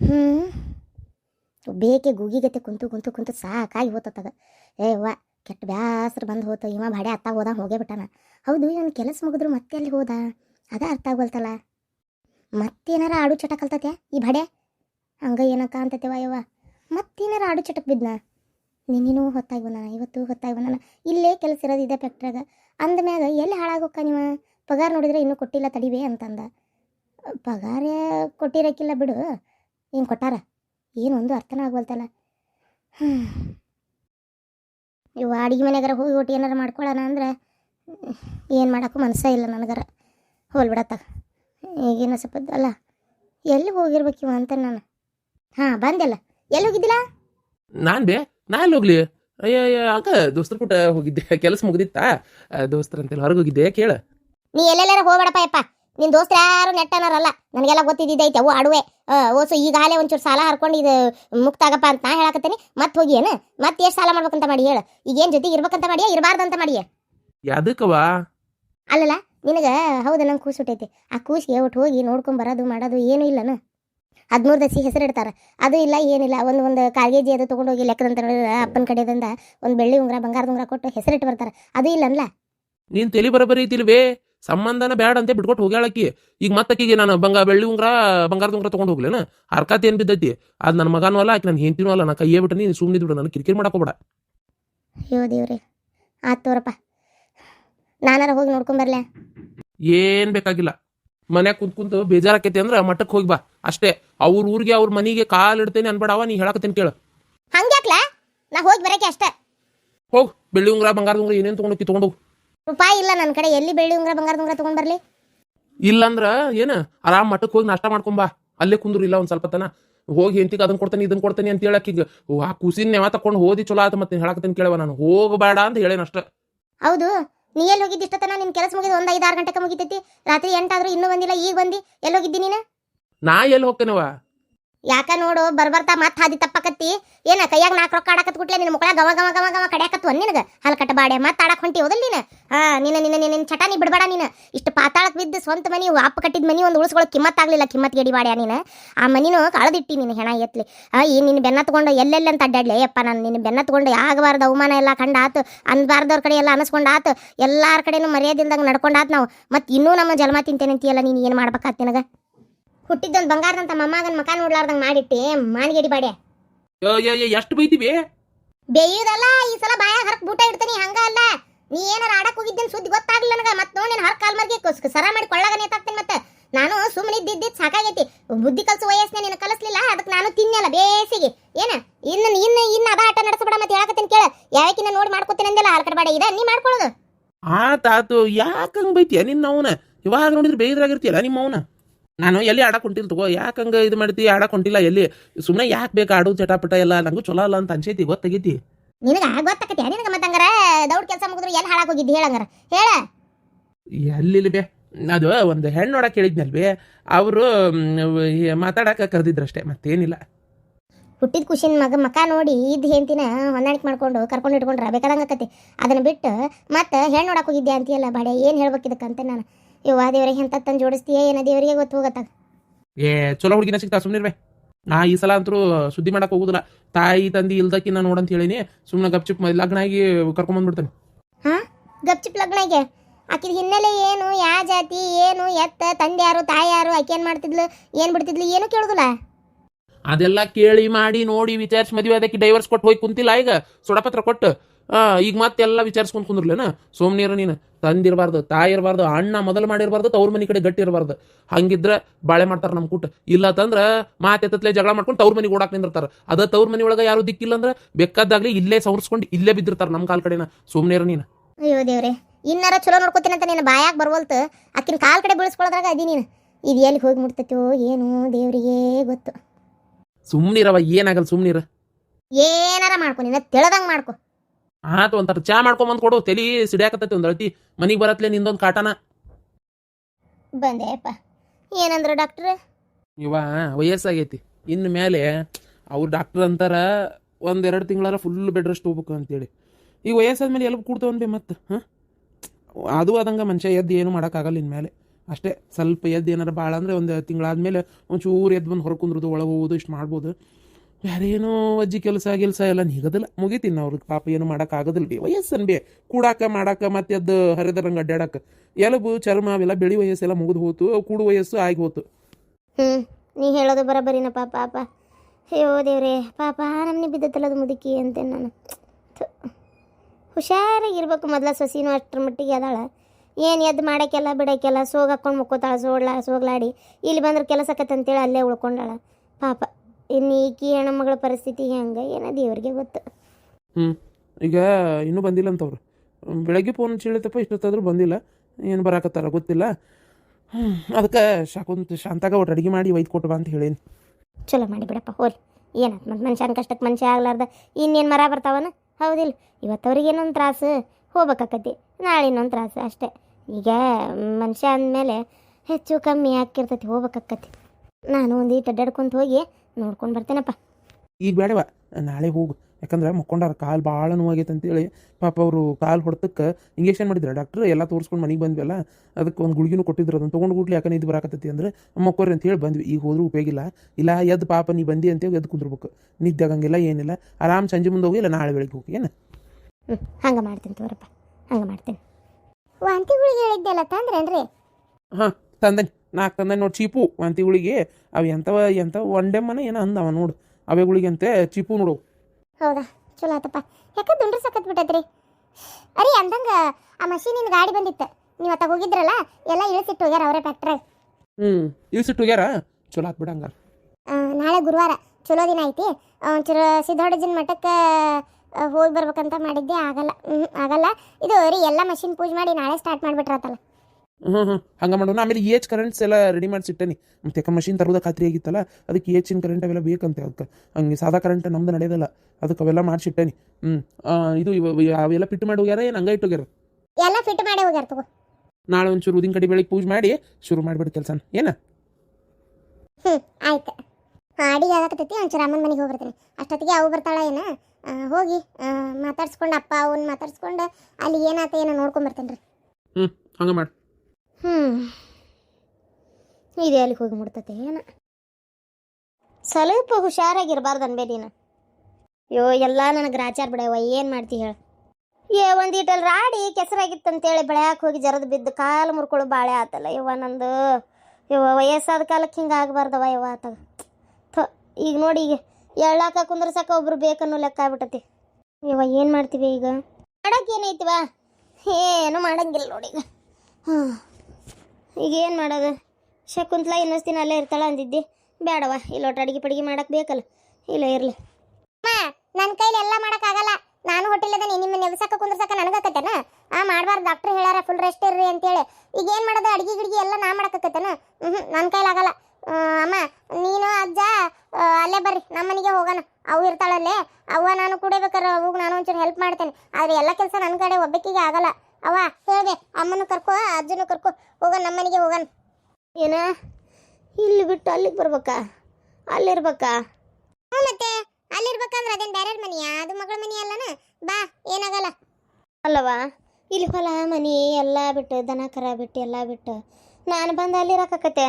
ಹ್ಞೂ ಬೇಕೆ ಗೂಗಿಗತ್ತೆ ಕುಂತು ಕುಂತು ಕುಂತು ಸಾಕಾಗಿ ಹೋತತ್ತಾಗ ಏ ವಾ ಕೆಟ್ಟ ಬ್ಯಾಸ್ರ ಬಂದು ಹೋತ. ಇವ ಭಾಡೆ ಅತ್ತ ಹೋದ, ಹೋಗೇ ಬಿಟ್ಟಾನ. ಹೌದು, ಇವನು ಕೆಲಸ ಮುಗಿದ್ರು ಮತ್ತೆ ಅಲ್ಲಿ ಹೋದ? ಅದ ಅರ್ಥ ಆಗೋಲ್ತಲ್ಲ. ಮತ್ತೇನಾರ ಆಡು ಚಟ ಕಲ್ತತೆ ಈ ಭಾಡೆ ಹಂಗ ಏನಕ್ಕ ಅಂತತೆವ ಯವ್ವ? ಮತ್ತೇನಾರ ಆಡು ಚಟಕ್ ಬಿದ್ನ? ನಿನ್ನೂ ಹೊತ್ತಾಗಿ ಇವತ್ತು ಹೊತ್ತಾಗಿ ಇಲ್ಲೇ ಕೆಲಸ ಇರೋದು ಇದೆ ಅಂದ ಮ್ಯಾಗ ಎಲ್ಲಿ ಹಾಳಾಗೋಕ್ಕ ನಿಮ್ಮ ಪಗಾರ ನೋಡಿದ್ರೆ ಇನ್ನೂ ಕೊಟ್ಟಿಲ್ಲ ತಡಿವೆ ಅಂತಂದ. ಪಗಾರೇ ಕೊಟ್ಟಿರಕ್ಕಿಲ್ಲ ಬಿಡು. ಏನು ಕೊಟ್ಟಾರ? ಏನು ಒಂದು ಅರ್ಥನ ಆಗ್ವಲ್ತಲ್ಲ. ಹ್ಞೂ ಇವು ಅಡಿಗೆ ಮನೆಗಾರ ಹೋಗಿ ಒಟ್ಟು ಏನಾರ ಮಾಡ್ಕೊಳ್ಳೋಣ ಅಂದ್ರೆ ಏನು ಮಾಡೋಕ್ಕೂ ಮನಸ್ಸೇ ಇಲ್ಲ ನನಗಾರ. ಹೋಲ್ಬಿಡತ್ತ ಬಿಡತ್ತ ಈಗೇನು ಸ್ವಲ್ಪ ಅಲ್ಲ ಎಲ್ಲಿ ಹೋಗಿರ್ಬೇಕು ಇವ ಅಂತ ನಾನು. ಹಾಂ ಬಂದೆಲ್ಲ ಎಲ್ಲಿ ಹೋಗಿದ್ದಿಲ್ಲ? ನಾನು ಬೇ ನಾ ಎಲ್ಲಿ ಹೋಗ್ಲಿ? ಅಯ್ಯ ಅಂಕ ಅಕ್ಕ ದೋಸ್ತರ ಕೂಟ ಹೋಗಿದ್ದೆ. ಕೆಲಸ ಮುಗಿದಿತ್ತಾ? ದೋಸ್ತರ ಅಂತೇಳಿ ಹೊರಗೆ ಹೋಗಿದ್ದೆ ಕೇಳ. ನೀ ಎಲ್ಲೆಲ್ಲಾರ ಹೋಗ್ಬೇಡಪ್ಪ ಯಪ್ಪ. ನಿನ್ನ ದೋಸ್ತ್ರ ಯಾರು ನೆಟ್ಟನರಲ್ಲ ನನಗೆಲ್ಲ ಗೊತ್ತಿದ್ದೈತೆ ಅವು ಆಡುವೆ ಓಸು ಈಗಾಗಲೇ ಒಂಚೂರು ಸಾಲ ಹರ್ಕೊಂಡು ಇದು ಮುಕ್ತಾಗಪ್ಪ ಅಂತ ನಾ ಹೇಳಕತ್ತೇನೆ. ಮತ್ತೆ ಹೋಗಿ ಏನು? ಮತ್ತೆ ಎಷ್ಟು ಸಾಲ ಮಾಡ್ಬೇಕಂತ ಮಾಡಿ ಹೇಳು. ಈಗೇನು ಜೊತೆಗೆ ಇರ್ಬೇಕಂತ ಮಾಡಿಯಾ ಇರಬಾರ್ದಂತ ಮಾಡಿಯಾ? ಯಾದಕ್ಕವಾ ಅಲ್ಲಲ್ಲ ನಿನಗೆ ಹೌದು ನಂಗೆ ಕೂಸು ಹುಟ್ಟೈತಿ. ಆ ಕೂಸಿಗೆ ಒಟ್ಟು ಹೋಗಿ ನೋಡ್ಕೊಂಡ್ ಬರೋದು ಮಾಡೋದು ಏನು ಇಲ್ಲನ? ಹದಿಮೂರು ದಸಿ ಹೆಸರು ಇಡ್ತಾರೆ. ಅದು ಇಲ್ಲ ಏನಿಲ್ಲ ಒಂದು ಒಂದು ಕಾಲ್ಗೇಜಿ ಅದು ತೊಗೊಂಡೋಗಿ ಲೆಕ್ಕದಂತ ನೋಡಿದ್ರೆ ಅಪ್ಪನ ಕಡೆದಿಂದ ಒಂದು ಬೆಳ್ಳಿ ಉಂಗ್ರ ಬಂಗಾರದ ಉಂಗ್ರ ಕೊಟ್ಟು ಹೆಸರಿಟ್ಟು ಬರ್ತಾರೆ. ಅದು ಇಲ್ಲ ನೀನ್ ತಲೆ ಬರಬರಿ ಐತಿಲ್ವೇ? ಸಂಬಂಧನ ಬ್ಯಾಡ ಅಂತ ಬಿಟ್ಕೊಟ್ಟು ಹೋಗ್ಯಾಳಕ್ಕಿ. ಈಗ ಮತ್ತಕ್ಕಿಗೆ ನಾನು ಬಂಗ ಬೆಳ್ಳಿ ಉಂಗ್ರ ಬಂಗಾರದ ಉಂಗ್ರ ತಗೊಂಡು ಹೋಗ್ಲೇನ? ಹರ್ಕತ್ ಏನು ಬಿದ್ದೈತಿ? ಅದ್ ನನ್ನ ಮಗನೂ ಅಲ್ಲ ಆಕೆ ನನ್ನ ಹೆಂಡತಿನೂ ಅಲ್ಲ. ನಾ ಕೈಯೇ ಬಿಟ್ಟು ನೀನು ಸುಮ್ಮನೆ ಬಿಡು ನಾನು ಕಿರಿಕಿರಿ ಮಾಡಕೋಬೇಡ ಅಯ್ಯೋ ದೇವ್ರಿ. ಆತ್ ತೋರಪ್ಪ. ನಾನಾರ ಹೋಗಿ ನೋಡ್ಕೊಂಬರ್ಲೆ ಏನ್ ಬೇಕಾಗಿಲ್ಲ. ಮನ್ಯಾಗ ಕುಂತ್ ಕುಂತು ಬೇಜಾರಾಕೈತಿ ಅಂದ್ರ ಮಠಕ್ಕೆ ಹೋಗಿ ಬಾ. ಅಷ್ಟೇ. ಅವ್ರ ಊರಿಗೆ ಅವ್ರ ಮನಿಗೆ ಕಾಲ್ ಇಡ್ತೇನೆ ಅನ್ಬೇಡವ ನೀ ಹೇಳಕತ್ತೇನೆ ಕೇಳು. ಹಂಗ್ಯಾಕ್ಲ? ನಾ ಹೋಗಿ ಬರಕ್ಕೆ ಅಷ್ಟೇ. ಹೋಗ್ ಬೆಳ್ಳಿ ಉಂಗ್ರ ಬಂಗಾರದ ಉಂಗ್ರ ಏನೇನು ತಗೊಂಡೋಗಿ ತಗೊಂಡು ರೂಪಾಯಿ ಇಲ್ಲ ನನ್ನ ಕಡೆ ಎಲ್ಲಿ ಬೆಳ್ಳಿ ಉಂಗ್ರ ಬಂಗಾರದ ಉಂಗ್ರ ತಗೊಂಡ್ ಬರ್ಲಿ? ಇಲ್ಲಂದ್ರ ಏನ? ಆರಾಮ್ ಮಠಕ್ ಹೋಗಿ ನಾಷ್ಟ ಮಾಡ್ಕೊಂಬಾ ಅಲ್ಲೇ ಕುಂದ್ರು ಇಲ್ಲ ಒಂದ್ ಸ್ವಲ್ಪ ತನ. ಹೋಗಿ ಹೆಂತಿಗೆ ಅದನ್ನ ಕೊಡ್ತೇನೆ ಇದನ್ನ ಕೊಡ್ತೇನೆ ಅಂತ ಹೇಳಕ್ ಈಗ ಆ ಕುಸಿನ ನೆವ ತಕೊಂಡು ಹೋದಿ ಚಲೋ ಆತ ಮತ್ತೆ ಹೇಳಕತ್ತೇನೆ ಕೇಳವ ನಾನು. ಹೋಗಬೇಡ ಅಂತ ಹೇಳೇನ ಅಷ್ಟ. ಹೌದು ನೀ ಎಲ್ಲಿ ಹೋಗಿದ್ದಿ ಇಷ್ಟತನ ನಿನ್ ಕೆಲಸ ಮುಗಿದ ಒಂದ್ ಐದು ಆರು ಗಂಟೆಗೆ ಮುಗಿತೈತಿ. ರಾತ್ರಿ ಎಂಟಾದ್ರೂ ಇನ್ನೂ ಬಂದಿಲ್ಲ ಈಗ ಬಂದಿ. ಎಲ್ಲಿ ಹೋಗಿದ್ದಿ ನೀನು? ನಾ ಎಲ್ಲಿ ಹೋಗ್ತೇನವ ಯಾಕ ನೋಡು ಬರ್ಬರ್ತಾ ಮತ್ ಹಾದಿ ತಪ್ಪಕತ್ತಿ. ಏನ ಕೈಯಾಗ ನಾಲ್ಕು ರೊಕ್ಕ ಆಡಕತ್ ಕುಟ್ಲೆ ನಿನ್ ಮುಕ್ಕಳ ಗವ ಗವ ಗವ ಗವ ಕಡ್ಯಾಕತ್ವ ನಿನಗ? ಹಲ್ಕಟ್ಟ ಬಾಡೆ ಆಡಕ್ ಹೊಂಟಿ ಹೋದಲ್ ನೀನು? ಹಾ, ನಿನ್ನ ನಿನ್ನ ನಿನ್ನ ಚಟಾನಿ ಬಿಡಬೇಡ ನೀನು. ಇಷ್ಟು ಪಾತಾಳಕ್ ಬಿದ್ದು ಸ್ವಂತ ಮನಿ ಅಪ್ಪ ಕಟ್ಟಿದ ಮನಿ ಒಂದು ಕಿಮ್ಮತ್ ಆಗ್ಲಿಲ್ಲ, ಕಿಮ್ಮತ್ ಗೆಡಿ ಬಾಡ್ಯ ನೀನು. ಆ ಮನಿನೂ ಕಳೆದಿಟ್ಟಿ ನೀನು ಹೆಣ ಎತ್ಲಿ. ಆ, ಈ ನಿನ್ನ ಬೆನ್ನ ತಗೊಂಡು ಎಲ್ಲೆಲ್ಲಿ ಅಂತ ಅಡ್ಡಾಡ್ಲಿ? ಅಯ್ಯಪ್ಪ, ನಾನು ನಿನ್ನ ಬೆನ್ನ ತಗೊಂಡು ಆಗಬಾರ್ದು ಅವಮಾನ ಎಲ್ಲ ಕಂಡ ಆತು ಅನ್ಬಾರ್ದವ್ರ ಕಡೆ ಎಲ್ಲ ಅನಿಸ್ಕೊಂಡು ಆತು ಎಲ್ಲಾರ ಕಡೆನೂ ಮರ್ಯಾದಿಂದಾಗ ನಡ್ಕೊಂಡಾತ್ ನಾವು. ಮತ್ತೆ ಇನ್ನೂ ನಮ್ಮ ಜನ್ಮ ತಿಂತೇನೆ ಅಂತೀಯಲ್ಲ ನೀನು ಏನು ಮಾಡ್ಬೇಕಾತ್ ನಿನಗ? ಹುಟ್ಟಿದ್ದೊಂದು ಬಂಗಾರದಂತ ಮಮ್ಮಗನ ಮಕಾನ್ ನೋಡ್ಲಾರ್ದಂಗೆ ಮಾಡಿಟ್ಟಿ ಮಾನ್ಗೆಡಿ ಬಾಡೆ ಎಷ್ಟು ಬೈತೀವಿ ಬೇಯುದಲ್ಲ ಈ ಸಲ ಬಾಯ ಹರಕ್ ಬೂಟ ಇಡ್ತೀನಿ, ಹಂಗ ಅಲ್ಲ. ನೀ ಏನಾರ ಆಡಕ್ ಹೋಗಿದ್ದೀನಿ ಸುದ್ದಿ ಗೊತ್ತಾಗ್ಲಿಲ್ಲ ನನಗ. ಮತ್ ನೋಡಿ ನೀನ್ ಹರ್ ಕಾಲ್ ಮರ್ಗೆ ಸರ ಮಾಡಿ ಕೊಳ್ಳಾಗ ನೇತಾಕ್ತೀನಿ ಮತ್ತೆ. ನಾನು ಸುಮ್ಮನೆ ಇದ್ದಿದ್ದು ಸಾಕಾಗೈತಿ. ಬುದ್ಧಿ ಕಲ್ಸು ವಯಸ್ಸನ್ನ ನಿನ್ನ ಕಲಿಸ್ಲಿಲ್ಲ ಅದಕ್ಕೆ ನಾನು ತಿನ್ನಲ್ಲ ಬೇಸಿಗೆ. ಏನ? ಇನ್ನು ಇನ್ನು ಇನ್ನು ಅದ ಆಟ ನಡೆಸಬೇಡ ಮತ್ತೆ ಹೇಳಕತ್ತೀನಿ ಕೇಳ. ಯಾಕಿನ್ನ ನೋಡಿ ಮಾಡ್ಕೊತೀನಿ ಅಂದಿಲ್ಲ ಹರ್ ಕಡೆ ಬಾಡ ಇದೆ, ನೀ ಮಾಡ್ಕೊಳ್ಳೋದು. ತಾತು ಯಾಕಂಗ್ ಬೈತಿಯ ನಿನ್ನ ಅವನ ಇವಾಗ ನೋಡಿದ್ರೆ ಬೇಯ್ದ್ರಾಗಿರ್ತೀಯಲ್ಲ ನಿಮ್ಮ ಅವನ ನಾನು ಎಲ್ಲಿ ಆಡಕ್ ಹೊಂಟಿಲ್ ತಗೋ ಯಾಕೆ ಯಾಕಂಗ ಇದು ಮಾಡ್ತಿ ಆಡಕ್ ಹೊಂಟಿಲ್ಲ ಎಲ್ಲಿ? ಸುಮ್ಮನೆ ಯಾಕೆ ಬೇಕು ಆಡು ಚಟಾಪಟ ಎಲ್ಲ ನಂಗೂ ಚಲೋ ಅಲ್ಲ ಅಂತ ಅನ್ಸೈತಿ ಗೊತ್ತಾಗೈತಿ. ನಿನಗೆ ಗೊತ್ತಾಕತಿ ನಿನಗೆ ಮತ್ತಂಗಾರ? ದೌಡ್ ಕೆಲಸ ಮುಗಿದ್ರು ಎಲ್ಲಿ ಹಾಳಾಗ್ ಹೋಗಿದ್ದು ಹೇಳಂಗಾರ ಹೇಳ. ಎಲ್ಲಿ ಬೇ? ಅದು ಒಂದು ಹೆಣ್ಣು ನೋಡಕ್ ಹೇಳಿದ್ನಲ್ವಿ ಅವರು ಮಾತಾಡಕ ಕರೆದಿದ್ರಷ್ಟೇ ಮತ್ತೇನಿಲ್ಲ. ಹುಟ್ಟಿದ ಖುಷಿನ ಮಗ ಮಕ ನೋಡಿ ಇದ್ ಹೆಂತಿನ ಹೊಂದಾಣಿಕೆ ಮಾಡ್ಕೊಂಡು ಕರ್ಕೊಂಡು ಇಟ್ಕೊಂಡ್ರ ಬೇಕಾದಂಗ ಆಕತಿ ಅದನ್ನ ಬಿಟ್ಟು ಮತ್ತೆ ಹೆಣ್ಣು ನೋಡಕ್ ಹೋಗಿದ್ದೆ ಅಂತೀಯಲ್ಲ ಬಾಡೆ ಏನ್ ಹೇಳ್ಬೇಕಿದಕ್ಕಂತ ನಾನು. ಇವ ದೇವ್ರಿಗೆ ಎಂತ ತಂದು ಜೋಡಿಸ್ತೀಯ? ಏನ ದೇವರಿಗೆ ಗೊತ್ತು ಹೋಗತ್ತಾಗ ಏ ಚಲೋ ಹುಡುಗಿನ ಸಿಗ್ತಾ ಸುಮ್ಮನಿರ್ವೆ ನಾ ಈ ಸಲ ಅಂತರೂ ಸುದ್ದಿ ಮಾಡಕ್ ಹೋಗುದಿಲ್ಲ. ತಾಯಿ ತಂದಿ ಇಲ್ದಕ್ಕಿನ್ನ ನೋಡಂತ ಹೇಳಿನಿ. ಸುಮ್ಮನೆ ಗಪ್ಚಿಪ್ ಲಗ್ನ ಆಗಿ ಕರ್ಕೊಂಬಂದ್ಬಿಡ್ತಾನೆ ಹಾ? ಗಪ್ಚಿಪ್ ಲಗ್ನಾಗೆ? ಆಕಿದ ಹಿನ್ನೆಲೆ ಏನು? ಯಾ ಜಾತಿ ಏನು ಎತ್ತ ತಂದೆ ಯಾರು ತಾಯಿ ಯಾರು ಆಕೆ ಏನ್ ಮಾಡ್ತಿದ್ಲು ಏನ್ ಬಿಡ್ತಿದ್ಲು ಏನು ಕೇಳುದಿಲ್ಲ? ಅದೆಲ್ಲ ಕೇಳಿ ಮಾಡಿ ನೋಡಿ ವಿಚಾರಿಸಿ ಮದುವೆ ಅದಕ್ಕೆ ಡೈವರ್ಸ್ ಕೊಟ್ಟು ಹೋಗಿ ಕುಂತಿಲ್ಲ ಈಗ. ಸುಡಪತ್ರ ಕೊಟ್ಟು. ಆ, ಈಗ ಮತ್ತೆಲ್ಲ ವಿಚಾರಿಸ್ಕೊಂಡು ಕುಂದ್ರಲೇನ? ಸೋಮ್ನೀರ ನೀನು. ತಂದಿರಬಾರ್ದು ತಾಯಿ ಇರಬಾರ್ದು ಅಣ್ಣ ಮೊದಲು ಮಾಡಿರಬಾರ್ದು ತವ್ರ ಮನೆ ಕಡೆ ಗಟ್ಟಿ ಇರಬಾರ್ದು. ಹಂಗಿದ್ರೆ ಬಾಳೆ ಮಾಡ್ತಾರೆ ನಮ್ಮ ಕೂಟ. ಇಲ್ಲ ತಂದ್ರೆ ಮಾತೆತ್ತತ್ಲೆ ಜಗಳ ಮಾಡ್ಕೊಂಡು ತವ್ರ ಮನೆಗೆ ಓಡಾಕ್ ನಿಂದಿರ್ತಾರೆ. ಅದ ತವ್ರ ಮನೆ ಒಳಗೆ ಯಾರು ದಿಕ್ಕಿಲ್ಲ ಅಂದ್ರೆ ಬೇಕಾದಾಗ್ಲಿ ಇಲ್ಲೇ ಸವರ್ಸ್ಕೊಂಡು ಇಲ್ಲೇ ಬಿದ್ದಿರ್ತಾರೆ ನಮ್ಮ ಕಾಲ್ ಕಡೆನ. ಸುಮ್ಮನೆ ನೀನು. ಅಯ್ಯೋ ದೇವ್ರೆ ಇನ್ನಾರ ಚಲೋ ನೋಡ್ಕೋತೀನಿ ಅಂತ ನೀನು ಬಾಯಾಗ ಬರ್ವಲ್ತು ಆಕಿನ ಕಾಲ್ ಕಡೆ ಬೀಳಿಸ್ಕೊಳ್ಳೋದ್ರಾಗ ಅದಿ ನೀನು. ಇದು ಎಲ್ಲಿ ಹೋಗಿ ಮುಟ್ತೈತೋ ಏನು ದೇವ್ರಿಗೆ ಗೊತ್ತು. ಸುಮ್ನಿರವ ಏನಾಗಲ್ಲ ಸುಮ್ನಿರ. ಏನಾರ ಮಾಡ್ಕೊ ನೀನು ತಿಳ್ದಂಗೆ ಮಾಡ್ಕೊ. ಆತು ಒಂಥರ ಚಾ ಮಾಡ್ಕೊಂಬಂದು ಕೊಡು. ತಲಿ ಸಿಡಿಯಾಕತ್ತೈತಿ ಒಂದು ಅಳತಿ. ಮನಿಗೆ ಬರತ್ಲೆ ನಿಂದೊಂದು ಕಾಟನ. ಬಂದೆಪ್ಪ. ಏನಂದ್ರ ಡಾಕ್ಟ್ರ್? ಇವ ವಯಸ್ಸಾಗೈತಿ. ಇನ್ನು ಮೇಲೆ ಅವ್ರು ಡಾಕ್ಟರ್ ಅಂತಾರ ಒಂದೆರಡು ತಿಂಗಳಾರ ಫುಲ್ ಬೆಡ್ ರೆಸ್ಟ್ ಹೋಗ್ಬೇಕು ಅಂತೇಳಿ. ಈಗ ವಯಸ್ಸಾದ್ಮೇಲೆ ಎಲ್ಪ್ ಕೂಡ್ತಾವನ್ ಬೇ ಮತ್ತೆ ಹಾಂ? ಅದು ಆದಂಗೆ ಮನುಷ್ಯ ಎದ್ದು ಏನು ಮಾಡಕ್ಕಾಗಲ್ಲ ಇನ್ ಮೇಲೆ ಅಷ್ಟೇ ಸ್ವಲ್ಪ ಎದ್ದು ಏನಾರ ಭಾಳ ಅಂದ್ರೆ ಒಂದು ತಿಂಗಳಾದ್ಮೇಲೆ ಒಂಚೂರು ಎದ್ದು ಬಂದು ಹೊರಗೆ ಕುಂದ್ರದು ಒಳಗೆ ಹೋಗೋದು ಇಷ್ಟು ಮಾಡ್ಬೋದು. ಬೇರೆ ಏನೋ ಅಜ್ಜಿ ಕೆಲಸ, ಗಿಲ್ಸ ಎಲ್ಲ ನಿಗದಿಲ್ಲ. ಮುಗಿತೀನಿ ಅವ್ರಿಗೆ. ಪಾಪ ಏನು ಮಾಡೋಕ್ಕಾಗೋದಿಲ್ಲ ಬಿ ವಯಸ್ಸನ್ ಬಿ. ಕೂಡಾಕ ಮಾಡಾಕ ಮತ್ತೆ ಅದು ಹರಿದರಂಗೆ ಅಡ್ಡಾಡಕ್ಕೆ ಎಲಬು, ಚರ್ಮ ಅವೆಲ್ಲ ಬೆಳಿ ವಯಸ್ಸೆಲ್ಲ ಮುಗಿದು ಹೋತು. ಕೂಡು ವಯಸ್ಸು ಆಗಿ ಹೋತು. ಹ್ಞೂ ನೀ ಹೇಳೋದು ಬರೋಬ್ಬರಿನಪ್ಪ ಪಾಪ. ಅಯ್ಯೋ ದೇವ್ರೆ. ಪಾಪ ನಮ್ಮನೆ ಬಿದ್ದತ್ತಲ್ಲದು ಮುದುಕಿ ಅಂತೆ ನಾನು. ಹುಷಾರಾಗಿರ್ಬೇಕು ಮೊದಲ ಸೊಸಿನೂ ಅಷ್ಟರ ಮಟ್ಟಿಗೆ ಅದಾಳ. ಏನು ಎದ್ದು ಮಾಡೋಕ್ಕೆಲ್ಲ, ಬಿಡೋಕ್ಕೆಲ್ಲ, ಸೋಗ್ ಹಾಕ್ಕೊಂಡು ಮುಕ್ಕೋತಾಳ, ಸೋಡ್ಲಾ, ಸೋಗ್ಲಾಡಿ. ಇಲ್ಲಿ ಬಂದ್ರೆ ಕೆಲಸಕ್ಕತ್ತಂತೇಳಿ ಅಲ್ಲೇ ಉಳ್ಕೊಂಡಾಳ. ಪಾಪ. ಇನ್ನು ಈಕಿ ಹೆಣ್ಮಗಳ ಪರಿಸ್ಥಿತಿ ಹೆಂಗೆ? ಏನೋ ದೇವ್ರಿಗೆ ಗೊತ್ತು. ಹ್ಞೂ ಈಗ ಇನ್ನೂ ಬಂದಿಲ್ಲ ಅಂತವ್ರು ಅವರು ಬೆಳಗ್ಗೆ ಫೋನ್ ಚೀಳಿತಪ್ಪ ಇಷ್ಟೊತ್ತಾದ್ರೂ ಬಂದಿಲ್ಲ. ಏನು ಬರಾಕತ್ತಾರ ಗೊತ್ತಿಲ್ಲ. ಅದಕ್ಕೆ ಶಾಕುಂತ ಶಾಂತಾಗ ಒಟ್ಟು ಅಡುಗೆ ಮಾಡಿ ಒಯ್ದು ಕೊಟ್ಟು ಬಾ ಅಂತ ಹೇಳೀನಿ. ಚಲೋ ಮಾಡಿ ಬಿಡಪ್ಪ ಹೋರಿ. ಏನತ್ ಮತ್ತು ಮನುಷ್ಯನ ಕಷ್ಟಕ್ಕೆ ಮನುಷ್ಯ ಆಗ್ಲಾರ್ದ ಇನ್ನೇನು ಮರ ಬರ್ತಾವನ? ಹೌದಿಲ್ಲ. ಇವತ್ತು ಅವ್ರಿಗೆ ಇನ್ನೊಂದು ತ್ರಾಸು ಹೋಗ್ಬೇಕಾಕತಿ. ನಾಳೆ ಇನ್ನೊಂದು ತ್ರಾಸು ಅಷ್ಟೇ. ಈಗ ಮನುಷ್ಯ ಅಂದಮೇಲೆ ಹೆಚ್ಚು ಕಮ್ಮಿ ಆಕಿರ್ತೈತಿ ಹೋಗ್ಬೇಕಾಕತಿ. ನಾನು ಒಂದು ಈಟ್ ಅಡ್ಡಾಡ್ಕೊಂತ ಹೋಗಿ ನೋಡ್ಕೊಂಡು ಬರ್ತೇನಪ್ಪ. ಈಗ ಬೇಡವ ನಾಳೆ ಹೋಗು. ಯಾಕಂದ್ರೆ ಮುಕ್ಕೊಂಡಾರ ಕಾಲು ಭಾಳ ನೋವಾಗೈತೆ ಅಂತೇಳಿ ಪಾಪ ಅವರು ಕಾಲು ಹೊಡ್ತಕ್ಕೆ ಇಂಜೆಕ್ಷನ್ ಮಾಡಿದ್ರು. ಡಾಕ್ಟ್ರ್ ಎಲ್ಲ ತೋರಿಸ್ಕೊಂಡು ಮನೆಗೆ ಬಂದ್ವಲ್ಲ ಅದಕ್ಕೆ ಒಂದು ಗುಳಿಗಿನೂ ಕೊಟ್ಟಿದ್ರು. ಅದನ್ನು ತೊಗೊಂಡು ಗುಡ್ಲಿ ಯಾಕಂದ್ರೆ ಇದು ಬರಾಕತ್ತೈತಿ ಅಂದ್ರೆ ಮಕ್ಕೋರಿ ಅಂತ ಹೇಳಿ ಬಂದ್ವಿ. ಈಗ ಹೋದ್ರೂ ಉಪಯೋಗಿಲ್ಲ ಇಲ್ಲ. ಎದ್ದು ಪಾಪ ನೀ ಬಂದಿ ಅಂತೇಳಿ ಎದ್ದು ಕುಂದ್ರಬೇಕು. ನಿದ್ದೆ ಆಗಂಗಿಲ್ಲ ಏನಿಲ್ಲ. ಆರಾಮ್ ಸಂಜೆ ಮುಂದೆ ಹೋಗಿ ಇಲ್ಲ ನಾಳೆ ಬೆಳಿಗ್ಗೆ ಹೋಗಿ ಏನು? ಹ್ಞೂ ಹಂಗೆ ಮಾಡ್ತೀನಿ ತೋರಪ್ಪ ಹಂಗೆ ಮಾಡ್ತೀನಿ. ವಾಂತಿಗಳಿಗೆ ಹೇಳಿದ್ದೆಲ್ಲ ತಂದ್ರೇನ್ರಿ? ಹಾಂ ತಂದನಿ. ನಾಲ್ಕು ತಂದೆ ನೋಡಿ ಚೀಪು ಅಂತಿಗಳಿಗೆ ಅವು ಎಂಥವ ಎಂಥ ಒಂಡೆಮ್ಮನ ಏನೋ ಅಂದವ ನೋಡು. ಅವೆಗಳಿಗೆ ಅಂತೆ ಚೀಪು ನೋಡು. ಹೌದಾ? ಚಲೋ ಆತಪ್ಪ. ಯಾಕೆ ದುಂಡ್ರ ಸಕತ್ ಬಿಟ್ಟದ್ರಿ? ಅರಿ ಅಂದಂಗ ಆ ಮಷೀನಿನ ಗಾಡಿ ಬಂದಿತ್ತು. ನೀವು ಅತ್ತ ಹೋಗಿದ್ರಲ್ಲ ಎಲ್ಲ ಇಳಿಸಿಟ್ಟು ಹೋಗ್ಯಾರ ಅವರೇ ಫ್ಯಾಕ್ಟ್ರಾಗ ಹ್ಞೂ ಇಳಿಸಿಟ್ಟು ಹೋಗ್ಯಾರ? ಚಲೋ ಆತ್ ಬಿಡಂಗಾರ ನಾಳೆ ಗುರುವಾರ. ಚಲೋ ದಿನ ಐತಿ. ಒಂಚೂರು ಸಿದ್ದೋಡಜಿನ ಮಠಕ್ಕೆ ಹೋಗಿ ಬರ್ಬೇಕಂತ ಮಾಡಿದ್ದೆ ಆಗಲ್ಲ. ಹ್ಞೂ ಆಗಲ್ಲ. ಇದು ರೀ ಎಲ್ಲ ಮಷಿನ್ ಪೂಜೆ ಮಾಡಿ ನಾಳೆ ಸ್ಟಾರ್ಟ್ ಮಾಡಿಬಿಟ್ರತ್ತಲ್ಲ ಹ್ಞೂ ಹ್ಞೂ ಹಂಗೆ ಮಾಡೋಣ. ಆಮೇಲೆ ಏಜ್ ಕರೆಂಟ್ಸ್ ಎಲ್ಲ ರೆಡಿ ಮಾಡಿಸಿಟ್ಟೇನಿ. ಮತ್ತೆ ಯಾಕೆ ಮಷಿನ್ ತರೋದ ಖಾತ್ರಿ ಆಗಿತ್ತಲ್ಲ ಅದಕ್ಕೆ ಏಚಿನ ಕರೆಂಟ್ ಅವೆಲ್ಲ ಬೇಕಂತೆ ಅದಕ್ಕೆ. ಹಂಗೆ ಸಾದಾ ಕರೆಂಟ್ ನಮ್ದು ನಡೆಯೋದಲ್ಲ ಅದಕ್ಕೆ ಅವೆಲ್ಲ ಮಾಡಿಸಿಟ್ಟೇನಿ. ಹ್ಞೂ ಇದು ಅವೆಲ್ಲ ಫಿಟ್ ಮಾಡಿ ಹೋಗ್ಯಾರ ಏನು ಹಂಗ ಇಟ್ಟು ಎಲ್ಲ ಫಿಟ್ ಮಾಡಿ ಹೋಗ್ಯಾರ ತಗೋ. ನಾಳೆ ಒಂಚೂರು ಉದಿನ ಕಡೆ ಬೆಳಿಗ್ಗೆ ಪೂಜೆ ಮಾಡಿ ಶುರು ಮಾಡಿಬಿಡಿ ಕೆಲಸ ಏನ? ಹ್ಞೂ ಆಯ್ತು. ಅಡಿಗೆ ಆಗತ್ತೈತಿ ಒಂಚೂರು ಅಮ್ಮನ ಮನೆಗೆ ಹೋಗ್ಬರ್ತೀನಿ. ಅಷ್ಟೊತ್ತಿಗೆ ಅವು ಬರ್ತಾಳ ಏನ? ಹೋಗಿ ಮಾತಾಡ್ಸ್ಕೊಂಡು ಅಪ್ಪ ಅವನ್ನ ಮಾತಾಡ್ಸ್ಕೊಂಡು ಅಲ್ಲಿ ಏನಾತ ಏನೋ ನೋಡ್ಕೊಂಬರ್ತೀನಿ ರೀ ಹ್ಞೂ ಹಂಗೆ ಮಾಡಿ. ಇದೆ ಅಲ್ಲಿಗೆ ಹೋಗಿ ಮುಡ್ತತೆ ಏನ? ಸ್ವಲ್ಪ ಹುಷಾರಾಗಿರ್ಬಾರ್ದು ಅನ್ಬೇ ಯೋ ಎಲ್ಲ ನನಗೆ ರಾಚಾರ ಬಿಡವ ಏನು ಮಾಡ್ತಿ ಹೇಳು. ಏ ಒಂದೀಟಲ್ಲಿ ರಾಡಿ ಕೆಸರಾಗಿತ್ತಂತೇಳಿ ಬೆಳ್ಯಾಕೆ ಹೋಗಿ ಜರದ್ ಬಿದ್ದು ಕಾಲು ಮುರ್ಕೊಳ್ಳೋ ಬಾಳೆ ಆತಲ್ಲ ಯವ್ವ ನಂದು. ಯವ್ವ, ವಯಸ್ಸಾದ ಕಾಲಕ್ಕೆ ಹಿಂಗೆ ಆಗಬಾರ್ದವ ಯವ್ವ ಆತಾಗ ಥೋ, ಈಗ ನೋಡಿ ಈಗ ಎಳ್ಳಾಕ ಕುಂದ್ರಸಾಕ ಒಬ್ರು ಬೇಕನ್ನೋ ಲೆಕ್ಕ ಆಗ್ಬಿಟ್ಟತಿ ಯವ್ವ, ಏನು ಮಾಡ್ತೀವಿ ಈಗ? ಮಾಡಕ್ಕೆ ಏನೈತಿವ ಏನು ಮಾಡಂಗಿಲ್ಲ ನೋಡಿ ಈಗ. ಹಾಂ ಈಗ ಏನು ಮಾಡೋದು? ಶಕುಂತಲ ಇನ್ನೊಂದು ದಿನ ಅಲ್ಲೇ ಇರ್ತಾಳ ಅಂದಿದ್ದೆ. ಬೇಡವ ಇಲ್ಲೊಟ್ಟು ಅಡಿಗೆ ಪಡಿಗೆ ಮಾಡಕ್ಕೆ ಬೇಕಲ್ಲ. ಇಲ್ಲ ಇರಲಿ. ನನ್ನ ಕೈಲಿ ಎಲ್ಲ ಮಾಡೋಕ್ಕಾಗಲ್ಲ ನಾನು ಹೊಟ್ಟಿಲ್ಲದ ನಿಮ್ಮ ನೆಲಸಕ್ಕೆ ಕುಂದ್ರಸಕ್ಕ ನನಗಾಕತ್ತೇನ ಆ, ಮಾಡಬಾರ್ದು. ಡಾಕ್ಟ್ರ್ ಹೇಳ್ಯಾರ ಫುಲ್ ರೆಸ್ಟ್ ಇರ್ರಿ ಅಂತೇಳಿ. ಈಗ ಏನು ಮಾಡೋದು? ಅಡಿಗೆ ಗಿಡಿಗೆ ಎಲ್ಲ ನಾ ಮಾಡಕ್ಕಾಕತ್ತೇನ ಹ್ಞೂ ನನ್ನ ಕೈಲಾಗಲ್ಲ ಆ, ಅಮ್ಮ ನೀನು ಅಜ್ಜ ಆ, ಅಲ್ಲೇ ಬರ್ರಿ ನಮ್ಮ ಮನೆಗೆ ಹೋಗೋಣ ಅವು ಇರ್ತಾಳಲ್ಲೇ ಅವ್ವ ನಾನು ಕುಡಿಬೇಕಾರೆ ಅವಾಗ ನಾನು ಒಂಚೂರು ಹೆಲ್ಪ್ ಮಾಡ್ತೇನೆ ಆದರೆ ಎಲ್ಲ ಕೆಲಸ ನನ್ನ ಕಡೆ ಒಬ್ಬಕ್ಕಿಗೆ ಆಗಲ್ಲ ಅವ್ವ ಹೇಳ್ದೆ ಅಮ್ಮನ ಕರ್ಕೋ ಅಜ್ಜನ ಕರ್ಕೋ ಹೋಗೋಣ ನಮ್ಮ ಮನೆಗೆ ಹೋಗೋಣ ಏನ ಇಲ್ಲಿ ಬಿಟ್ಟು ಅಲ್ಲಿಗೆ ಬರ್ಬೇಕಾ ಅಲ್ಲಿರ್ಬೇಕಾ ಹ್ಞೂ ಮತ್ತೆ ಅಲ್ಲಿರ್ಬೇಕಂದ್ರೆ ಅದೇನು ಬೇರೆ ಮನೆಯಾ? ಅದು ಮಗಳ ಮನೆ ಅಲ್ಲನ? ಬಾ ಏನಾಗಲ್ಲ. ಅಲ್ಲವಾ ಇಲ್ಲಿ ಹೊಲ ಮನಿ ಎಲ್ಲ ಬಿಟ್ಟು ದನ ಕರ ಬಿಟ್ಟು ಎಲ್ಲ ಬಿಟ್ಟು. ನಾನು ಬಂದು ಅಲ್ಲಿರಕತ್ತೆ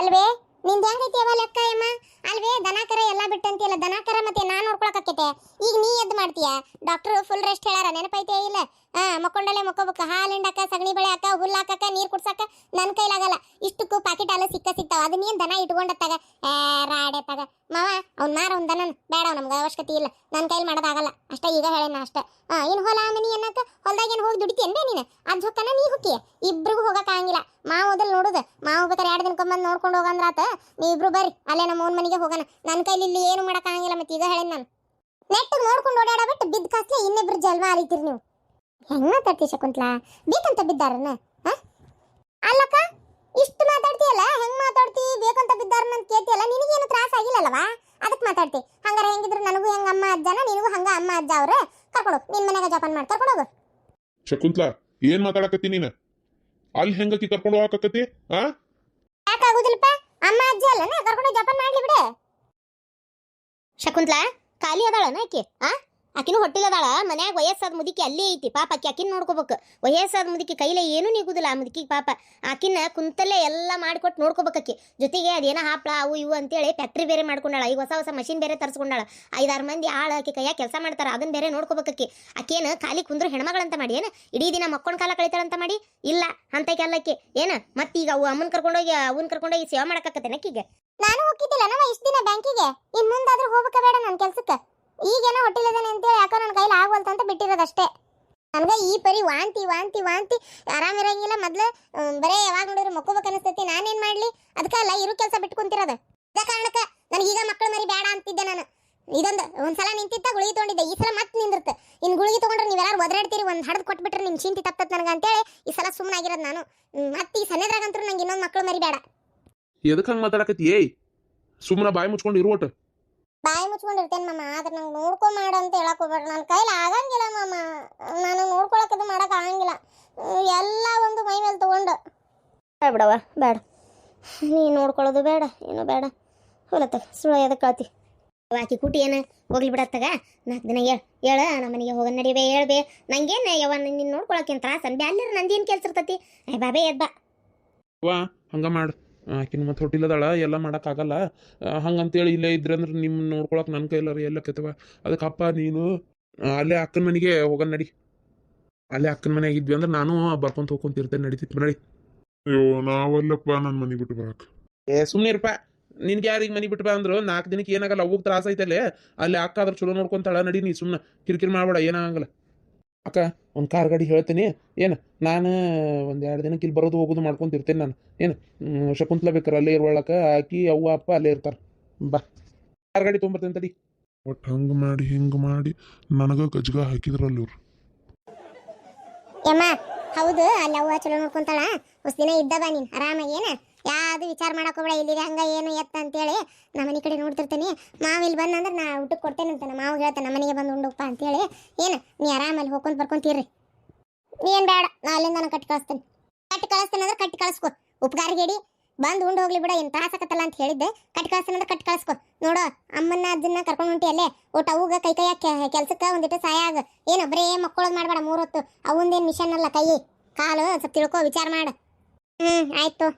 ಅಲ್ವೇ ನಿಂದ ಹೆಂಗೈತಿ ಅವ ಲೆಕ್ಕ ಅಮ್ಮ? ಅಲ್ವೇ ದನ ಕರ ಎಲ್ಲ ಬಿಟ್ಟಂತಿಯಲ್ಲ ದನ ಕರ ಮತ್ತೆ ನಾನು ನೋಡ್ಕೊಳಕತ್ತೆ ಈಗ ನೀ ಎದ್ದು ಮಾಡ್ತೀಯ? ಡಾಕ್ಟರ್ ಫುಲ್ ರೆಸ್ಟ್ ಹೇಳಾರ ನೆನಪೈತೆ ಇಲ್ಲ? ಹಾ, ಮಕ್ಕೊಂಡಲ್ಲೇ ಮಕ್ಕೋಬೇಕು. ಹಾಲು ಹಿಂಡಾಕ, ಸಗಣಿ ಬೆಳೆ ಹಾಕ ಹುಲ್ಲು ಹಾಕಕ, ನೀರು ಕುಡ್ಸಕ ನನ್ನ ಕೈಲಾಗಲ್ಲ. ಇಷ್ಟಕ್ಕೂ ಪಾಕೆಟ್ ಹಾಲು ಸಿಕ್ಕ ಸಿಗ್ತಾವ. ಅದ್ ನೀನ್ ದನ ಇಟ್ಕೊಂಡತ್ತಾಗ ಏ, ರಾಡೆ ತಗ. ಮಾವ, ಅವ್ನ ಮಾರ ಅವ್ನ ದನ ಬೇಡ ನಮ್ಗೆ ಅವಶ್ಯಕತೆ ಇಲ್ಲ. ನನ್ನ ಕೈಲಿ ಮಾಡೋದಾಗಲ್ಲ. ಅಷ್ಟೇ, ಈಗ ಹೇಳೇನ ಅಷ್ಟೇ. ಹಾಂ ಏನು ಹೊಲ ಮನಿ ಅನ್ನಕ ಹೊಲ್ದಾಗ ಏನು ಹೋಗಿ ದುಡಿತೀಯನ್ಬೇ ನೀನು? ಅದು ಹೊಕ್ಕನ ನೀ ಇಬ್ರು ಇಬ್ರಿಗೂ ಹೋಗಕ್ಕಾಗಿಲ್ಲ ಮಾವ ಓದಲ್ ನೋಡುದು. ಮಾವ ಬೇಕಾರೆ ಎರಡು ದಿನಕ್ಕೊಮ್ಮೆ ನೋಡ್ಕೊಂಡು ಹೋಗಂದ್ರಾತ? ಇಬ್ರು ಬರ್ರಿ. ಅಲ್ಲೇ ನಮ್ಮ ಓನ್ ಮನೆಗೆ ಹೋಗೋಣ. ನನ್ನ ಕೈಲಿ ಇಲ್ಲಿ ಏನು ಮಾಡೋಕ್ಕಾಗಿಲ್ಲ ಮತ್ತೆ ಈಗ ಹೇಳೇನ್ ನಾನು. ನೆಟ್ ನೋಡ್ಕೊಂಡು ಓಡಾಡ ಬಿಟ್ಟು ಬಿದ್ದ ಕಾಸ್ಲೆ ಇನ್ನಿಬ್ರು ಜಲ್ಮ ಅರಿತೀರಿ ನೀವು. ಹೆಂಗ್ ಮಾತಾಡ್ತಿ ಶಕುಂತ್ಲಾ? ಬೇಕಂತ ಬಿದ್ದಾರನ? ಅಲ್ಲಕ್ಕ ಇಷ್ಟು ಮಾತಾಡ್ತೀಯಲ್ಲ ಹೆಂಗ್ ಮಾತಾಡ್ತಿ? ಬೇಕಂತ ಬಿದ್ದಾರನ ಅಂತ ಕೇಳ್ತಿಯಲ್ಲ ನಿನಗೇನು ತ್ರಾಸ ಆಗಿಲ್ಲಲ್ವಾ ಅದಕ್ಕೆ ಮಾತಾಡ್ತಿ. ಹಂಗಾರೆ ಹೆಂಗಿದ್ರು ನನಗೂ ಹೆಂಗ ಅಮ್ಮ ಅಜ್ಜನ ನಿನಗೂ ಹಂಗ ಅಮ್ಮ ಅಜ್ಜ ಅವ್ರ? ಕರ್ಕೊಡು ನಿನ್ ಮನೆಗೆ ಜಪಾನ್ ಮಾಡಿ ಕರ್ಕೊಂಡೋಗು ಶಕುಂತ್ಲಾ ಏನ್ ಮಾತಾಡಕತ್ತಿ ನೀನು? ಅಲ್ಲಿ ಹೆಂಗತಿ ಕರ್ಕೊಂಡು ಹೋಗಕತ್ತಿ ಆ ಯಾಕಾಗುದಿಲ್ಲಪ್ಪ ಅಮ್ಮ ಅಜ್ಜ ಅಲ್ಲನ? ಕರ್ಕೊಂಡು ಜಪಾನ್ ಮಾಡ್ಲಿ ಬಿಡೆ. ಶಕುಂತಲಾ ಖಾಲಿ ಅದಾಳನ ಆಕೆ? ಆ ಆಕಿನೂ ಹೊಟ್ಟಿಲ್ಲದಾಳ ಮನ್ಯಾಗ ವಯಸ್ಸಾದ ಮುದುಕಿ ಅಲ್ಲೇ ಐತಿ, ಪಾಪ ಆಕಿ ಆಕಿನ ನೋಡ್ಕೋಬೇಕು. ವಯಸ್ಸಾದ ಮುದುಕಿ ಕೈಲೇ ಏನೂ ನಿಗುದಿಲ್ಲ ಆ ಮುದುಕಿ ಪಾಪ. ಆಕಿನ ಕುಂತಲ್ಲೇ ಎಲ್ಲ ಮಾಡಿಕೊಟ್ಟು ನೋಡ್ಕೋಬೇಕು ಅಕ್ಕಿ ಜೊತೆಗೆ ಅದೇನೋ ಹಾಪ್ಳ, ಅವು ಇವು ಅಂತೇಳಿ ಫ್ಯಾಕ್ಟ್ರಿ ಬೇರೆ ಮಾಡ್ಕೊಂಡಾಳ ಈಗ ಹೊಸ ಹೊಸ ಮಷಿನ್ ಬೇರೆ ತರಿಸ್ಕೊಂಡಾಳ. ಐದಾರು ಮಂದಿ ಆಳು ಆಕಿ ಕೈಯಾಗ ಕೆಲಸ ಮಾಡ್ತಾರೆ ಅದನ್ನ ಬೇರೆ ನೋಡ್ಕೋಬೇಕು ಆಕಿ. ಆಕೇನು ಖಾಲಿ ಕುಂದ್ರು ಹೆಣ್ಮಗಳಂತ ಮಾಡಿ, ಏನು? ಇಡೀ ದಿನ ಮಕ್ಕೊಂಡ್ ಕಾಲ ಕಳಿತಾಳಂತ ಮಾಡಿ? ಇಲ್ಲ ಅಂತ ಏನು? ಏನ ಮತ್ತೀಗ ಅವು ಅಮ್ಮನ್ ಕರ್ಕೊಂಡೋಗಿ, ಅವನ್ ಕರ್ಕೊಂಡೋಗಿ ಸೇವೆ ಅಕ್ಕಿಗೆ ನಾನು ಹೋಗಿದ್ದಿಲ್ಲ ನಮ್ಮ ಇಷ್ಟು ದಿನ ಬ್ಯಾಂಕಿಗೆ? ಇನ್ ಮುಂದಾದ್ರೂ ಹೋಗಬೇಕ ಬೇಡ ನನ್ನ ಕೆಲ್ಸಕ್ಕೆ? ಈಗೇನೋ ಹೊಟ್ಟಿಲ್ಲದೇನೆ ಅಂತೇಳಿ ಯಾಕೋ ನನ್ನ ಕೈಲಿ ಆಗುವಂತ ಅಂತ ಬಿಟ್ಟಿರೋದಷ್ಟೇ. ನನಗೆ ಈ ಪರಿ ವಾಂತಿ ವಾಂತಿ ವಾಂತಿ. ಆರಾಮಿರಂಗಿಲ್ಲ ಮೊದ್ಲು ಬರೇ ಯಾವಾಗ ನೋಡಿದ್ರು ಮಕ್ಕೋಬೇಕು ಅನಿಸ್ತೈತಿ ನಾನೇನ್ ಮಾಡ್ಲಿ? ಅದಕ್ಕಲ್ಲ ಇರು ಕೆಲಸ ಬಿಟ್ಕೊಂತಿರೋದು. ಇದ ಕಾರಣಕ್ಕೆ ನನಗೀಗ ಮಕ್ಕಳು ಮರಿ ಬೇಡ ಅಂತಿದ್ದೆ ನಾನು. ಇದೊಂದು, ಒಂದ್ಸಲ ನಿಂತಿತ್ತ ಗುಳಿಗೆ ತೊಗೊಂಡಿದ್ದೆ. ಈ ಸಲ ಮತ್ತೆ ನಿಂದಿರುತ್ತೆ ಇನ್ ಗುಳಿಗೆ ತಗೊಂಡ್ರೆ ಯಾರು ಒದರಾಡ್ತೀರಿ, ಒಂದ್ ಹಡ್ದು ಕೊಟ್ಬಿಟ್ರೆ ನಿಮ್ ಚಿಂತೆ ತಪ್ಪತ್ ನನಗೆ ಅಂತೇಳಿ ಈ ಸಲ ಸುಮ್ಮನಾಗಿರೋದು ನಾನು. ಮತ್ತೆ ಈ ಸಣ್ಣದ್ರಾಗಂತೂ ನಂಗೆ ಇನ್ನೊಂದು ಮಕ್ಕಳು ಮರಿ ಬೇಡ ಎದಕ್ಕೆ ಹಂಗೆ ಮಾತಾಡಕತ್ತಿ, ಏಯ್? ಸುಮ್ಮನೆ ಬಾಯಿ ಮುಚ್ಕೊಂಡು ಇರು ಒಟ್ಟು. ಬಾಯಿ ಮುಚ್ಕೊಂಡಿರ್ತೇನೆ ಮಾಮ ಆದ್ರೆ ನಂಗೆ ನೋಡ್ಕೊ ಮಾಡು ಅಂತ ಹೇಳಕ್ ಹೋಗ್ಬೇಡ ನನ್ನ ಕೈಲಿ ಆಗಂಗಿಲ್ಲ ಮಾಮ. ನಾನು ನೋಡ್ಕೊಳಕ್ ಇದು ಮಾಡಕ್ ಆಗಂಗಿಲ್ಲ. ಎಲ್ಲ ಒಂದು ಮೈ ಮೇಲೆ ತಗೊಂಡು. ಬೇಡ ಬಿಡವ ಬೇಡ. ನೀ ನೋಡ್ಕೊಳ್ಳೋದು ಬೇಡ ಏನು ಬೇಡ. ಹೋಲತ್ತ ಸುಳ್ಳು ಎದಕ್ಕೆ ಕಳ್ತಿ. ಆಕಿ ಕುಟಿ ಏನು? ಹೋಗ್ಲಿ ಬಿಡತ್ತಾಗ ನಾಲ್ಕು ದಿನ ಹೇಳ ಹೇಳ ನಮ್ಮ ಮನೆಗೆ ಹೋಗ ನಡಿಬೇ ಹೇಳ್ಬೇ ನಂಗೇನು ಯವ್ವ ನಿನ್ನ ನೋಡ್ಕೊಳಕ್ಕೆ ತ್ರಾಸ ಅನ್ಬೇ ಅಲ್ಲಿರ ನಂದೇನು ಕೆಲ್ಸ ಇರ್ತತಿ? ಏ ಬಾಬೇ ಎದ್ದ ವಾ ಹಂಗ ಮಾಡು. ಆಕಿನ ಮತ್ತೆ ಹೊಟ್ಟಿಲ್ಲದಾಳ ಎಲ್ಲ ಮಾಡೋಕ್ಕಾಗಲ್ಲ ಹಂಗಂತೇಳಿ ಇಲ್ಲೇ ಇದ್ರೆ ಅಂದ್ರೆ ನಿಮ್ಮ ನೋಡ್ಕೊಳಕ್ಕೆ ನನ್ನ ಕೈಲಾರ ಕೆತ್ತವ ಅದಕ್ಕೆ ಅಪ್ಪ ನೀನು ಅಲ್ಲೇ ಅಕ್ಕನ ಮನೆಗೆ ಹೋಗನ್ ನಡಿ. ಅಲ್ಲೇ ಅಕ್ಕನ ಮನೆಗೆ ಇದ್ವಿ ಅಂದ್ರೆ ನಾನು ಬರ್ಕೊಂತ ಹೋಗ್ಕೊಂತಿರ್ತೇನೆ ನಡೀತಿತ್ತು ನಡಿ ಅಯ್ಯೋ ನಾವಲ್ಲಪ್ಪ ನನ್ನ ಮನೆ ಬಿಟ್ಟು ಬರಾಕ್. ಏ ಸುಮ್ಮನೆ ಇರಪ್ಪ ನಿನ್ಗೆ ಯಾರಿಗೆ ಮನೆ ಬಿಟ್ಟು ಬಾ ಅಂದ್ರು? ನಾಲ್ಕು ದಿನಕ್ಕೆ ಏನಾಗಲ್ಲ ಅವಾಗ ತ್ರಾಸ ಐತಲ್ಲೇ. ಅಲ್ಲಿ ಅಕ್ಕ ಆದ್ರೆ ಚಲೋ ನೋಡ್ಕೊಂತಾಳ ನಡಿ ನೀ ಸುಮ್ಮನೆ ಕಿರಿಕಿರಿ ಮಾಡ್ಬೇಡ ಏನಾಗಲ್ಲ ಅಕ್ಕ ಒಂದು ಕಾರ್ ಗಾಡಿ ಹೇಳ್ತೀನಿ. ಏನು ನಾನು ಒಂದು ಎರಡು ದಿನಕ್ಕೆ ಇಲ್ಲಿ ಬರೋದು ಹೋಗೋದು ಮಾಡ್ಕೊಂತಿರ್ತೀನಿ ನಾನು. ಏನು ಶಕುಂತಲ ಬೇಕಾರೆ ಅಲ್ಲೇ ಇರುವಳಕ್ಕೆ ಆಕಿ ಅವ್ವ ಅಪ್ಪ ಅಲ್ಲೇ ಇರ್ತಾರೆ. ಬಾ. ಕಾರ್ ಗಾಡಿ ತೊಗೊಂಬರ್ತೀನಿ ತಡಿ. ಒಟ್ಟು ಹಂಗೆ ಮಾಡಿ ಹಿಂಗೆ ಮಾಡಿ ನನಗೆ ಗಜ್ಗ ಹಾಕಿದ್ರಲ್ಲ ಇವ್ರು. ಯಮ್ಮ ಹೌದು ಅಲ್ಲಿ ಅವ್ವ ಚಲೋ ನೋಡ್ಕೊಂತಾಳ. ಹೊಸ ದಿನ ಇದ್ದ ಬಾ ನೀನು ಆರಾಮಾಗಿ ಏನ? ಯಾವ್ದು ವಿಚಾರ ಮಾಡಕ್ ಹೋಗ್ಬೇಡ ಇಲ್ಲಿಗೆ ಹಂಗ ಏನು ಎತ್ತ ಅಂತೇಳಿ ನಮ್ಮ ಮನೆ ಕಡೆ ನೋಡ್ತಿರ್ತೀನಿ. ಮಾವ ಇಲ್ಲಿ ಬಂದಂದ್ರೆ ನಾ ಊಟಕ್ಕೆ ಕೊಡ್ತೇನೆ ಅಂತ ಮಾವ ಹೇಳ್ತಾನೆ, ನಮ್ಮ ಮನೆಗೆ ಬಂದು ಉಂಡಪ್ಪ ಅಂತೇಳಿ. ಏನು, ನೀ ಆರಾಮಲ್ಲಿ ಹೋಗ್ಕೊಂಡು ಬರ್ಕೊಂತೀರಿ? ಏನ್ ಬೇಡ, ನಾ ಅಲ್ಲಿಂದ ನಾನು ಕಟ್ಟಿ ಕಳಿಸ್ತೇನೆ. ಕಟ್ಟಿ ಕಳಿಸ್ತೇನೆ ಅಂದ್ರೆ ಕಟ್ಟಿ ಕಳಿಸ್ಕೊ. ಉಪಕಾರ ಬಂದು ಉಂಡು ಹೋಗ್ಲಿ ಬಿಡ, ಏನು ತಾಸಕತ್ತಲ್ಲ ಅಂತ ಹೇಳಿದ್ದೆ. ಕಟ್ಟಿ ಕಳಿಸ್ತೇನೆ ಅಂದ್ರೆ ಕಟ್ಟಿ ಕಳಿಸ್ಕೊ. ನೋಡು, ಅಮ್ಮನ್ನ ಅಜ್ಜನ್ನ ಕರ್ಕೊಂಡು ಹೊಂಟಿ ಅಲ್ಲೇ. ಊಟ ಅವ್ಗ ಕೈ ಕೈಯ ಕೆಲ್ಸಕ್ಕೆ ಒಂದಿಟ್ಟು ಸಹಾಯ ಆಗ. ಏನು, ಬರೇ ಮಕ್ಕಳದ್ ಮಾಡಬೇಡ ಮೂರೊತ್ತು ಅವಂದೇನು ಮಿಷನ್ ಅಲ್ಲ ಕೈ. ಕಾಲು ಸ್ವಲ್ಪ ತಿಳ್ಕೊ, ವಿಚಾರ ಮಾಡು. ಹ್ಞೂ ಆಯ್ತು.